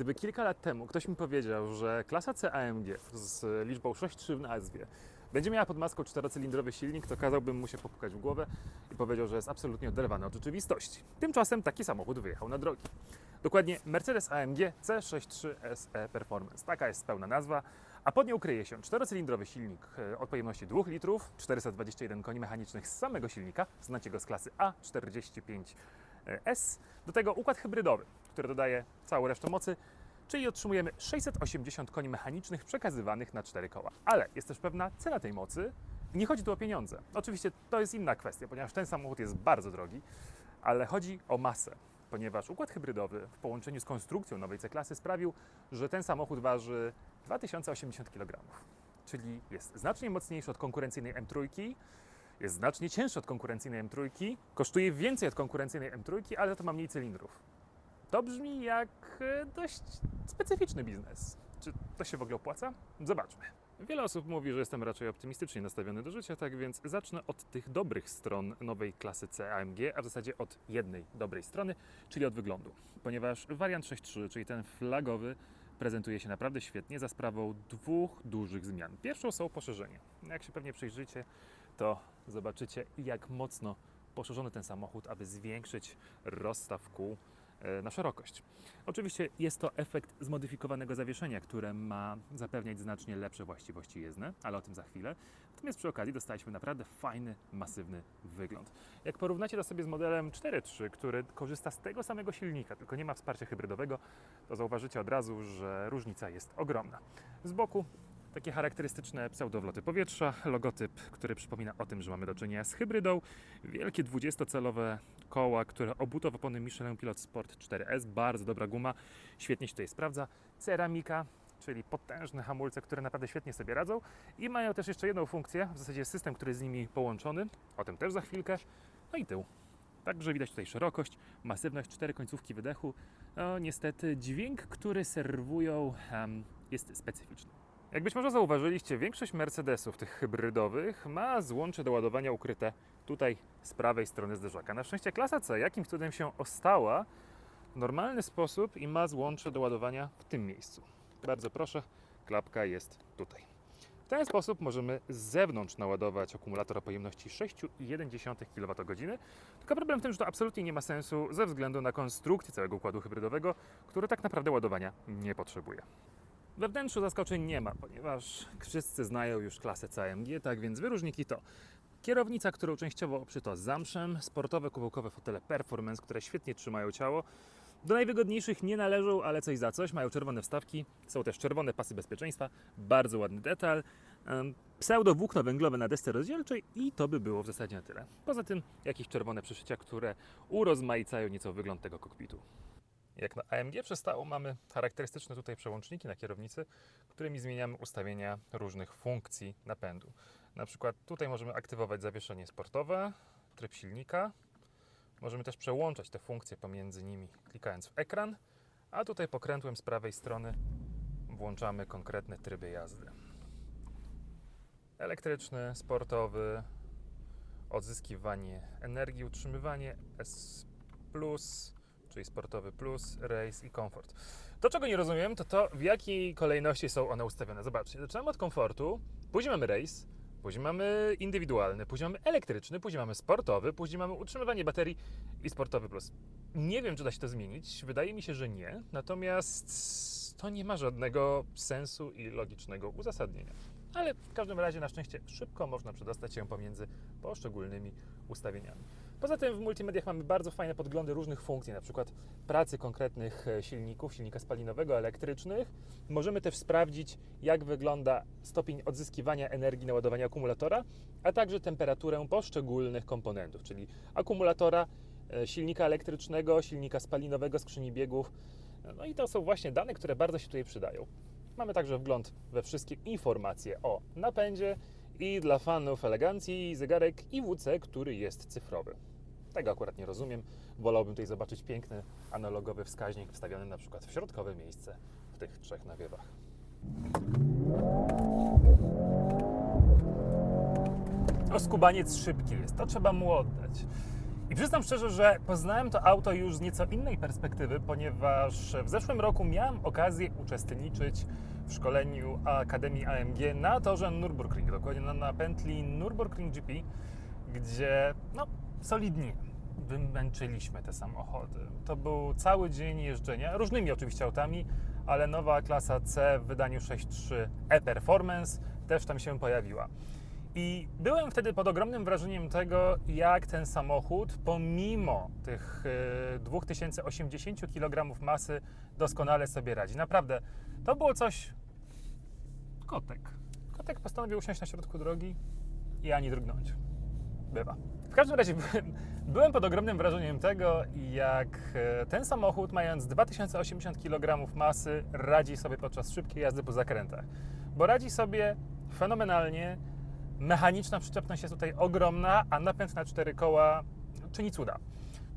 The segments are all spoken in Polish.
Gdyby kilka lat temu ktoś mi powiedział, że klasa C AMG z liczbą 6.3 w nazwie będzie miała pod maską czterocylindrowy silnik, to kazałbym mu się popukać w głowę i powiedział, że jest absolutnie oderwany od rzeczywistości. Tymczasem taki samochód wyjechał na drogi. Dokładnie Mercedes AMG C63 SE Performance. Taka jest pełna nazwa, a pod nią kryje się czterocylindrowy silnik e, o pojemności 2 litrów, 421 koni mechanicznych z samego silnika, znacie go z klasy A45S. Do tego układ hybrydowy, który dodaje całą resztę mocy, czyli otrzymujemy 680 koni mechanicznych przekazywanych na cztery koła. Ale jest też pewna cena tej mocy. Nie chodzi tu o pieniądze. Oczywiście to jest inna kwestia, ponieważ ten samochód jest bardzo drogi, ale chodzi o masę, ponieważ układ hybrydowy w połączeniu z konstrukcją nowej C-klasy sprawił, że ten samochód waży 2080 kg, czyli jest znacznie mocniejszy od konkurencyjnej M3, jest znacznie cięższy od konkurencyjnej M3, kosztuje więcej od konkurencyjnej M3, ale to ma mniej cylindrów. To brzmi jak e, dość specyficzny biznes. Czy to się w ogóle opłaca? Zobaczmy. Wiele osób mówi, że jestem raczej optymistycznie nastawiony do życia, tak więc zacznę od tych dobrych stron nowej klasy C a w zasadzie od jednej dobrej strony, czyli od wyglądu. Ponieważ wariant 6.3, czyli ten flagowy, prezentuje się naprawdę świetnie za sprawą dwóch dużych zmian. Pierwszą są poszerzenia. Jak się pewnie przyjrzycie, to zobaczycie, jak mocno poszerzony ten samochód, aby zwiększyć rozstaw kół na szerokość. Oczywiście jest to efekt zmodyfikowanego zawieszenia, które ma zapewniać znacznie lepsze właściwości jezdne, ale o tym za chwilę. Natomiast przy okazji dostaliśmy naprawdę fajny, masywny wygląd. Jak porównacie to sobie z modelem 4.3, który korzysta z tego samego silnika, tylko nie ma wsparcia hybrydowego, to zauważycie od razu, że różnica jest ogromna. Z boku takie charakterystyczne pseudowloty powietrza, logotyp, który przypomina o tym, że mamy do czynienia z hybrydą, wielkie 20-calowe koła, które obuto w opony Michelin Pilot Sport 4S, bardzo dobra guma, świetnie się tutaj sprawdza, ceramika, czyli potężne hamulce, które naprawdę świetnie sobie radzą i mają też jeszcze jedną funkcję, w zasadzie system, który jest z nimi połączony, o tym też za chwilkę, no i tył. Także widać tutaj szerokość, masywność, cztery końcówki wydechu. No, niestety dźwięk, który serwują, em, jest specyficzny. Jak być może zauważyliście, większość Mercedesów tych hybrydowych ma złącze do ładowania ukryte tutaj z prawej strony zderzaka. Na szczęście klasa C jakimś cudem się ostała w normalny sposób i ma złącze do ładowania w tym miejscu. Bardzo proszę, klapka jest tutaj. W ten sposób możemy z zewnątrz naładować akumulator o pojemności 6,1 kWh. Tylko problem w tym, że to absolutnie nie ma sensu ze względu na konstrukcję całego układu hybrydowego, który tak naprawdę ładowania nie potrzebuje. We wnętrzu zaskoczeń nie ma, ponieważ wszyscy znają już klasę CMG, tak więc wyróżniki to kierownica, którą częściowo obszyto zamszem, sportowe kubełkowe fotele Performance, które świetnie trzymają ciało. Do najwygodniejszych nie należą, ale coś za coś. Mają czerwone wstawki, są też czerwone pasy bezpieczeństwa, bardzo ładny detal. Pseudo włókno węglowe na desce rozdzielczej i to by było w zasadzie na tyle. Poza tym jakieś czerwone przyszycia, które urozmaicają nieco wygląd tego kokpitu. Jak na AMG przystało, mamy charakterystyczne tutaj przełączniki na kierownicy, którymi zmieniamy ustawienia różnych funkcji napędu. Na przykład tutaj możemy aktywować zawieszenie sportowe, tryb silnika. Możemy też przełączać te funkcje pomiędzy nimi, klikając w ekran, a tutaj pokrętłem z prawej strony włączamy konkretne tryby jazdy. Elektryczny, sportowy, odzyskiwanie energii, utrzymywanie S+, czyli sportowy plus, race i komfort. To, czego nie rozumiem, to to, w jakiej kolejności są one ustawione. Zobaczcie, zaczynamy od komfortu, później mamy race, później mamy indywidualny, później mamy elektryczny, później mamy sportowy, później mamy utrzymywanie baterii i sportowy plus. Nie wiem, czy da się to zmienić. Wydaje mi się, że nie. Natomiast to nie ma żadnego sensu i logicznego uzasadnienia. Ale w każdym razie na szczęście szybko można przedostać się pomiędzy poszczególnymi ustawieniami. Poza tym w multimediach mamy bardzo fajne podglądy różnych funkcji, na przykład pracy konkretnych e, silników, silnika spalinowego, elektrycznych. Możemy też sprawdzić, jak wygląda stopień odzyskiwania energii na ładowanie akumulatora, a także temperaturę poszczególnych komponentów, czyli akumulatora, e, silnika elektrycznego, silnika spalinowego, skrzyni biegów. No i to są właśnie dane, które bardzo się tutaj przydają. Mamy także wgląd we wszystkie informacje o napędzie i dla fanów elegancji zegarek IWC, który jest cyfrowy. Tego akurat nie rozumiem. Wolałbym tutaj zobaczyć piękny analogowy wskaźnik wstawiony na przykład w środkowe miejsce w tych trzech nawiewach. O, skubaniec szybki jest, to trzeba mu oddać. I przyznam szczerze, że poznałem to auto już z nieco innej perspektywy, ponieważ w zeszłym roku miałem okazję uczestniczyć w szkoleniu Akademii AMG na torze Nürburgring, dokładnie na, na pętli Nürburgring GP, gdzie no, solidnie wymęczyliśmy te samochody. To był cały dzień jeżdżenia, różnymi oczywiście autami, ale nowa klasa C w wydaniu 6.3 e-Performance też tam się pojawiła. I byłem wtedy pod ogromnym wrażeniem tego, jak ten samochód, pomimo tych e, 2080 kg masy, doskonale sobie radzi. Naprawdę, to było coś. Kotek. Kotek postanowił usiąść na środku drogi i ani drgnąć. Bywa. W każdym razie byłem, byłem pod ogromnym wrażeniem tego, jak e, ten samochód, mając 2080 kg masy, radzi sobie podczas szybkiej jazdy po zakrętach. Bo radzi sobie fenomenalnie. Mechaniczna przyczepność jest tutaj ogromna, a napęd na cztery koła czyni cuda.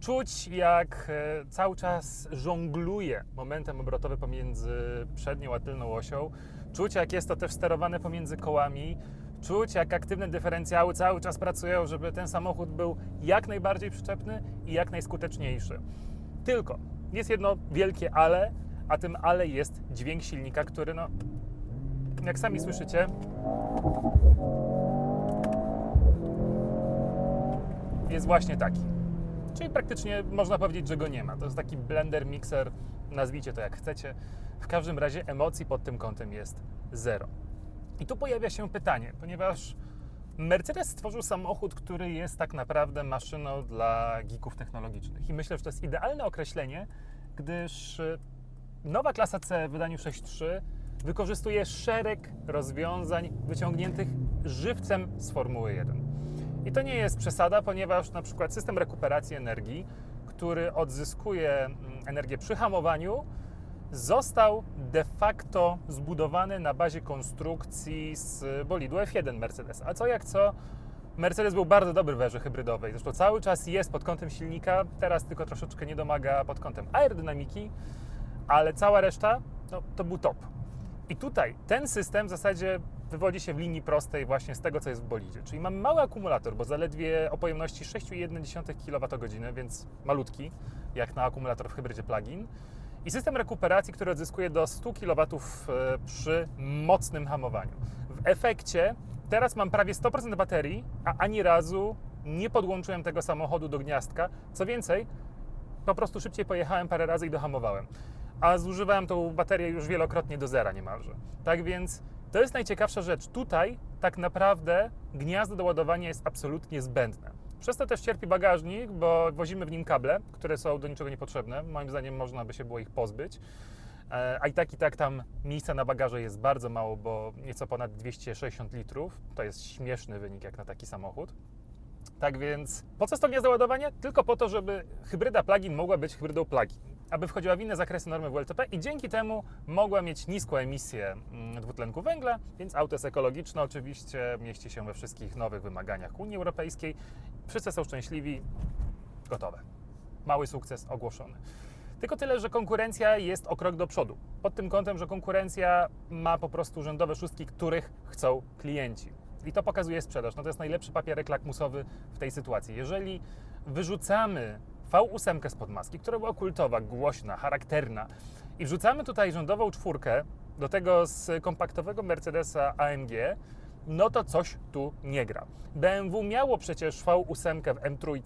Czuć, jak e, cały czas żongluje momentem obrotowym pomiędzy przednią a tylną osią. Czuć, jak jest to też sterowane pomiędzy kołami. Czuć, jak aktywne dyferencjały cały czas pracują, żeby ten samochód był jak najbardziej przyczepny i jak najskuteczniejszy. Tylko jest jedno wielkie ale, a tym ale jest dźwięk silnika, który, no, jak sami słyszycie, jest właśnie taki. Czyli praktycznie można powiedzieć, że go nie ma. To jest taki blender, mixer, nazwijcie to jak chcecie. W każdym razie emocji pod tym kątem jest zero. I tu pojawia się pytanie, ponieważ Mercedes stworzył samochód, który jest tak naprawdę maszyną dla geeków technologicznych. I myślę, że to jest idealne określenie, gdyż nowa klasa C w wydaniu 6.3 wykorzystuje szereg rozwiązań wyciągniętych żywcem z Formuły 1. I to nie jest przesada, ponieważ na przykład system rekuperacji energii, który odzyskuje mm, energię przy hamowaniu, został de facto zbudowany na bazie konstrukcji z bolidu F1 Mercedes. A co jak co, Mercedes był bardzo dobry w erze hybrydowej. Zresztą cały czas jest pod kątem silnika, teraz tylko troszeczkę nie domaga pod kątem aerodynamiki, ale cała reszta no, to był top. I tutaj ten system w zasadzie wywodzi się w linii prostej właśnie z tego, co jest w bolidzie. Czyli mamy mały akumulator, bo zaledwie o pojemności 6,1 kWh, więc malutki, jak na akumulator w hybrydzie plug-in. I system rekuperacji, który odzyskuje do 100 kW przy mocnym hamowaniu. W efekcie teraz mam prawie 100% baterii, a ani razu nie podłączyłem tego samochodu do gniazdka. Co więcej, po prostu szybciej pojechałem parę razy i dohamowałem. A zużywałem tą baterię już wielokrotnie do zera niemalże. Tak więc to jest najciekawsza rzecz. Tutaj tak naprawdę gniazdo do ładowania jest absolutnie zbędne. Przez to też cierpi bagażnik, bo wozimy w nim kable, które są do niczego niepotrzebne. Moim zdaniem można by się było ich pozbyć. E, A i tak, i tak tam miejsca na bagaże jest bardzo mało, bo nieco ponad 260 litrów. To jest śmieszny wynik jak na taki samochód. Tak więc po co to gniazdo ładowania? Tylko po to, żeby hybryda plug-in mogła być hybrydą plug-in. Aby wchodziła w inne zakresy normy WLTP i dzięki temu mogła mieć niską emisję mm, dwutlenku węgla, więc auto jest ekologiczne oczywiście, mieści się we wszystkich nowych wymaganiach Unii Europejskiej. Wszyscy są szczęśliwi, gotowe. Mały sukces ogłoszony. Tylko tyle, że konkurencja jest o krok do przodu. Pod tym kątem, że konkurencja ma po prostu urzędowe szóstki, których chcą klienci. I to pokazuje sprzedaż. No to jest najlepszy papierek lakmusowy w tej sytuacji. Jeżeli wyrzucamy V8 spod maski, która była kultowa, głośna, charakterna i wrzucamy tutaj rządową czwórkę do tego z kompaktowego Mercedesa AMG, no to coś tu nie gra. BMW miało przecież V8 w M3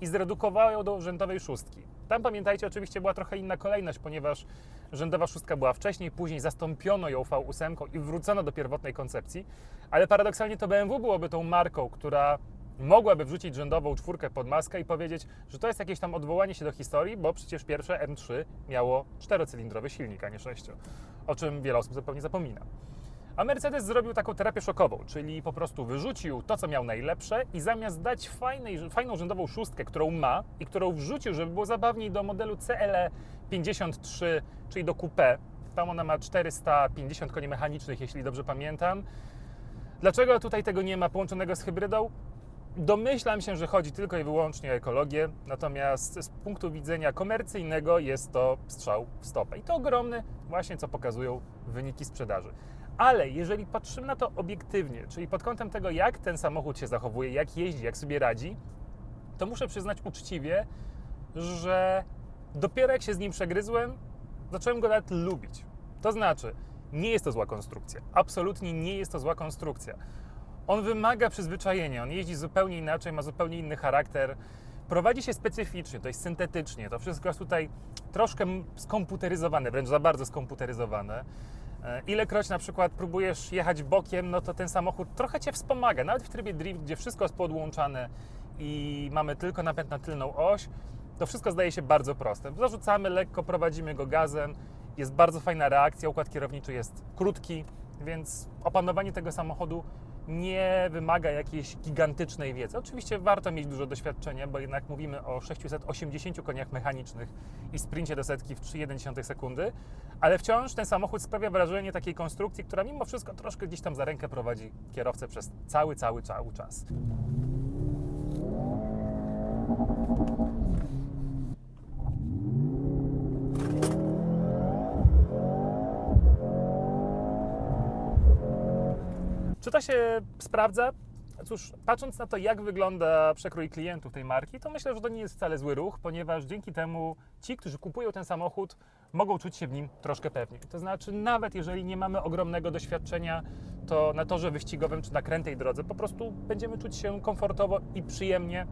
i zredukowało ją do rzędowej szóstki. Tam pamiętajcie, oczywiście była trochę inna kolejność, ponieważ rzędowa szóstka była wcześniej, później zastąpiono ją V8 i wrócono do pierwotnej koncepcji, ale paradoksalnie to BMW byłoby tą marką, która mogłaby wrzucić rzędową czwórkę pod maskę i powiedzieć, że to jest jakieś tam odwołanie się do historii, bo przecież pierwsze M3 miało czterocylindrowy silnik, a nie sześcio, o czym wiele osób zupełnie zapomina. A Mercedes zrobił taką terapię szokową, czyli po prostu wyrzucił to, co miał najlepsze i zamiast dać fajnej, fajną rzędową szóstkę, którą ma i którą wrzucił, żeby było zabawniej do modelu CLE 53, czyli do coupé, tam ona ma 450 koni mechanicznych, jeśli dobrze pamiętam. Dlaczego tutaj tego nie ma połączonego z hybrydą? Domyślam się, że chodzi tylko i wyłącznie o ekologię, natomiast z punktu widzenia komercyjnego jest to strzał w stopę. I to ogromny, właśnie co pokazują wyniki sprzedaży. Ale jeżeli patrzymy na to obiektywnie, czyli pod kątem tego, jak ten samochód się zachowuje, jak jeździ, jak sobie radzi, to muszę przyznać uczciwie, że dopiero jak się z nim przegryzłem, zacząłem go nawet lubić. To znaczy, nie jest to zła konstrukcja. Absolutnie nie jest to zła konstrukcja. On wymaga przyzwyczajenia, on jeździ zupełnie inaczej, ma zupełnie inny charakter. Prowadzi się specyficznie, to jest syntetycznie. To wszystko jest tutaj troszkę skomputeryzowane, wręcz za bardzo skomputeryzowane. E, Ilekroć na przykład próbujesz jechać bokiem, no to ten samochód trochę cię wspomaga. Nawet w trybie drift, gdzie wszystko jest podłączane i mamy tylko napęd na tylną oś, to wszystko zdaje się bardzo proste. Zarzucamy lekko, prowadzimy go gazem, jest bardzo fajna reakcja, układ kierowniczy jest krótki, więc opanowanie tego samochodu nie wymaga jakiejś gigantycznej wiedzy. Oczywiście warto mieć dużo doświadczenia, bo jednak mówimy o 680 koniach mechanicznych i sprincie do setki w 3,1 sekundy, ale wciąż ten samochód sprawia wrażenie takiej konstrukcji, która mimo wszystko troszkę gdzieś tam za rękę prowadzi kierowcę przez cały, cały, cały czas. Czy to się sprawdza? Cóż, patrząc na to, jak wygląda przekrój klientów tej marki, to myślę, że to nie jest wcale zły ruch, ponieważ dzięki temu ci, którzy kupują ten samochód, mogą czuć się w nim troszkę pewniej. To znaczy, nawet jeżeli nie mamy ogromnego doświadczenia, to na torze wyścigowym czy na krętej drodze po prostu będziemy czuć się komfortowo i przyjemnie.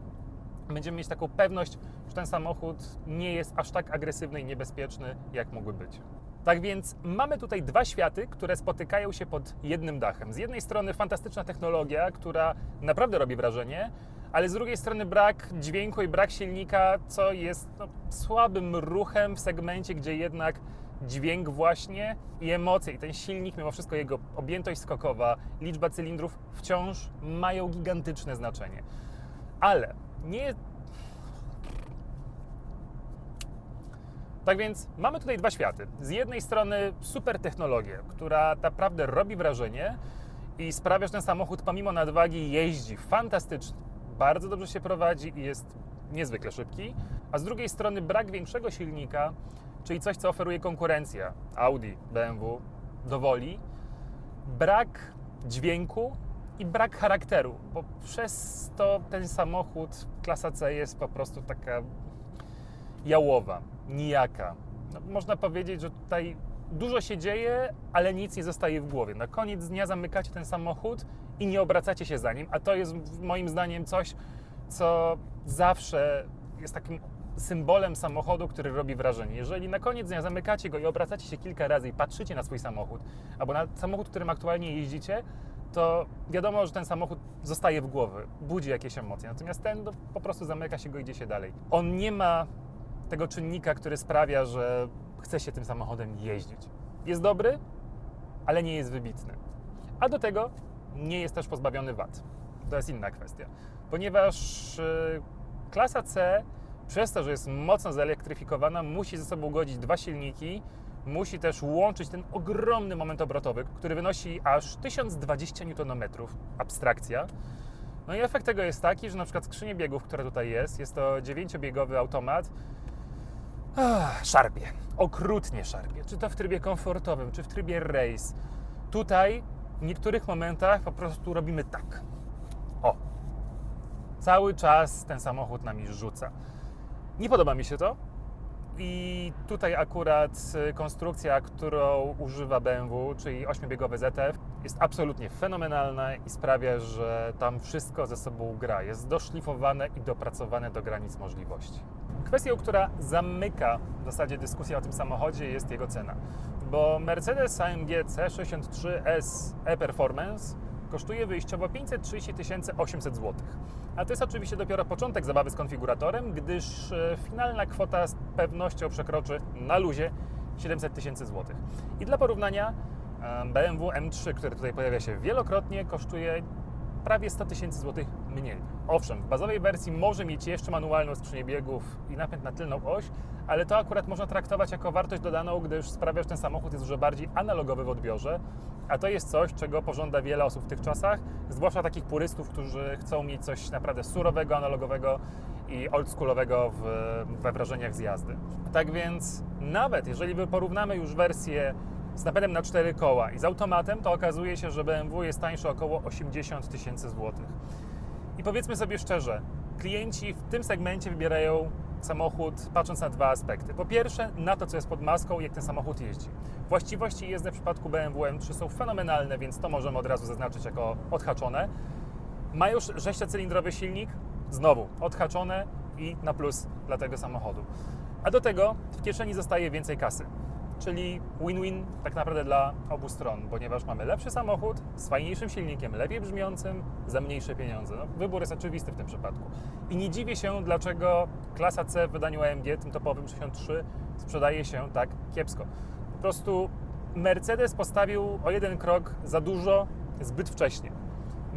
Będziemy mieć taką pewność, że ten samochód nie jest aż tak agresywny i niebezpieczny, jak mógłby być. Tak więc mamy tutaj dwa światy, które spotykają się pod jednym dachem. Z jednej strony fantastyczna technologia, która naprawdę robi wrażenie, ale z drugiej strony brak dźwięku i brak silnika, co jest no, słabym ruchem w segmencie, gdzie jednak dźwięk właśnie i emocje i ten silnik, mimo wszystko jego objętość skokowa, liczba cylindrów wciąż mają gigantyczne znaczenie. Ale nie Tak więc mamy tutaj dwa światy. Z jednej strony super technologię, która naprawdę robi wrażenie i sprawia, że ten samochód pomimo nadwagi jeździ fantastycznie, bardzo dobrze się prowadzi i jest niezwykle szybki, a z drugiej strony brak większego silnika, czyli coś, co oferuje konkurencja Audi, BMW, dowoli, brak dźwięku i brak charakteru, bo przez to ten samochód klasa C jest po prostu taka jałowa, nijaka. No, można powiedzieć, że tutaj dużo się dzieje, ale nic nie zostaje w głowie. Na koniec dnia zamykacie ten samochód i nie obracacie się za nim, a to jest moim zdaniem coś, co zawsze jest takim symbolem samochodu, który robi wrażenie. Jeżeli na koniec dnia zamykacie go i obracacie się kilka razy i patrzycie na swój samochód, albo na samochód, którym aktualnie jeździcie, to wiadomo, że ten samochód zostaje w głowie, budzi jakieś emocje. Natomiast ten no, po prostu zamyka się go i idzie się dalej. On nie ma tego czynnika, który sprawia, że chce się tym samochodem jeździć. Jest dobry, ale nie jest wybitny. A do tego nie jest też pozbawiony wad. To jest inna kwestia. Ponieważ yy, klasa C, przez to, że jest mocno zelektryfikowana, musi ze sobą godzić dwa silniki, musi też łączyć ten ogromny moment obrotowy, który wynosi aż 1020 Nm. Abstrakcja. No i efekt tego jest taki, że na przykład skrzynię biegów, która tutaj jest, jest to 9-biegowy automat, Szarpie, okrutnie szarpie. Czy to w trybie komfortowym, czy w trybie race. Tutaj w niektórych momentach po prostu robimy tak. O. Cały czas ten samochód nami rzuca. Nie podoba mi się to. I tutaj akurat y, konstrukcja, którą używa BMW, czyli 8-biegowy ZF, jest absolutnie fenomenalna i sprawia, że tam wszystko ze sobą gra. Jest doszlifowane i dopracowane do granic możliwości. Kwestią, która zamyka w zasadzie dyskusję o tym samochodzie jest jego cena. Bo Mercedes AMG C63S e-Performance kosztuje wyjściowo 530 800 zł. A to jest oczywiście dopiero początek zabawy z konfiguratorem, gdyż e, finalna kwota z pewnością przekroczy na luzie 700 tysięcy złotych. I dla porównania e, BMW M3, który tutaj pojawia się wielokrotnie, kosztuje prawie 100 tysięcy złotych mniej. Owszem, w bazowej wersji może mieć jeszcze manualną skrzynię biegów i napęd na tylną oś, ale to akurat można traktować jako wartość dodaną, gdyż sprawia, że ten samochód jest dużo bardziej analogowy w odbiorze, a to jest coś, czego pożąda wiele osób w tych czasach, zwłaszcza takich purystów, którzy chcą mieć coś naprawdę surowego, analogowego i oldschoolowego w, we wrażeniach z jazdy. Tak więc nawet jeżeli porównamy już wersję z napędem na cztery koła i z automatem, to okazuje się, że BMW jest tańsze około 80 tysięcy złotych. I powiedzmy sobie szczerze, klienci w tym segmencie wybierają samochód patrząc na dwa aspekty. Po pierwsze, na to, co jest pod maską, jak ten samochód jeździ. Właściwości jezdne w przypadku BMW M3 są fenomenalne, więc to możemy od razu zaznaczyć jako odhaczone. Ma już sześciocylindrowy silnik, znowu odhaczone i na plus dla tego samochodu. A do tego w kieszeni zostaje więcej kasy. Czyli win-win tak naprawdę dla obu stron, ponieważ mamy lepszy samochód z fajniejszym silnikiem, lepiej brzmiącym, za mniejsze pieniądze. No, wybór jest oczywisty w tym przypadku. I nie dziwię się, dlaczego klasa C w wydaniu AMG, tym topowym 63, sprzedaje się tak kiepsko. Po prostu Mercedes postawił o jeden krok za dużo zbyt wcześnie.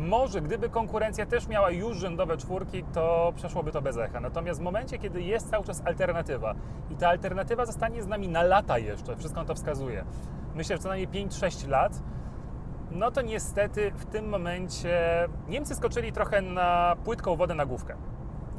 Może gdyby konkurencja też miała już rzędowe czwórki, to przeszłoby to bez echa. Natomiast w momencie, kiedy jest cały czas alternatywa i ta alternatywa zostanie z nami na lata jeszcze, wszystko to wskazuje, myślę, że co najmniej 5-6 lat, no to niestety w tym momencie Niemcy skoczyli trochę na płytką wodę na główkę.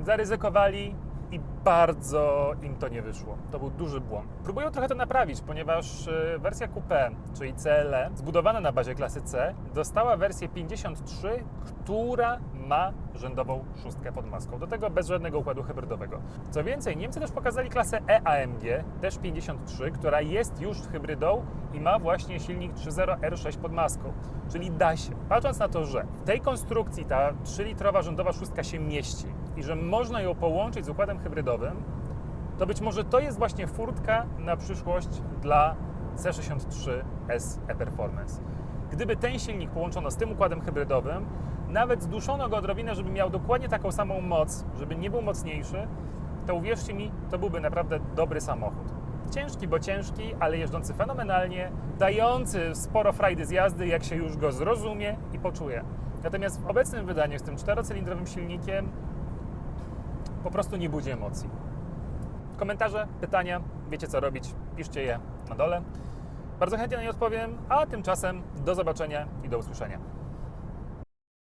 Zaryzykowali i bardzo im to nie wyszło. To był duży błąd. Próbują trochę to naprawić, ponieważ y, wersja Coupe, czyli CLE, zbudowana na bazie klasy C, dostała wersję 53, która ma rzędową szóstkę pod maską. Do tego bez żadnego układu hybrydowego. Co więcej, Niemcy też pokazali klasę E EAMG, też 53, która jest już hybrydą i ma właśnie silnik 3.0 R6 pod maską. Czyli da się. Patrząc na to, że w tej konstrukcji ta 3-litrowa rzędowa szóstka się mieści i że można ją połączyć z układem hybrydowym, to być może to jest właśnie furtka na przyszłość dla C63S e-Performance. Gdyby ten silnik połączono z tym układem hybrydowym, nawet zduszono go odrobinę, żeby miał dokładnie taką samą moc, żeby nie był mocniejszy, to uwierzcie mi, to byłby naprawdę dobry samochód. Ciężki, bo ciężki, ale jeżdżący fenomenalnie, dający sporo frajdy z jazdy, jak się już go zrozumie i poczuje. Natomiast w obecnym wydaniu z tym czterocylindrowym silnikiem po prostu nie budzi emocji. Komentarze, pytania, wiecie co robić, piszcie je na dole. Bardzo chętnie na nie odpowiem, a tymczasem do zobaczenia i do usłyszenia.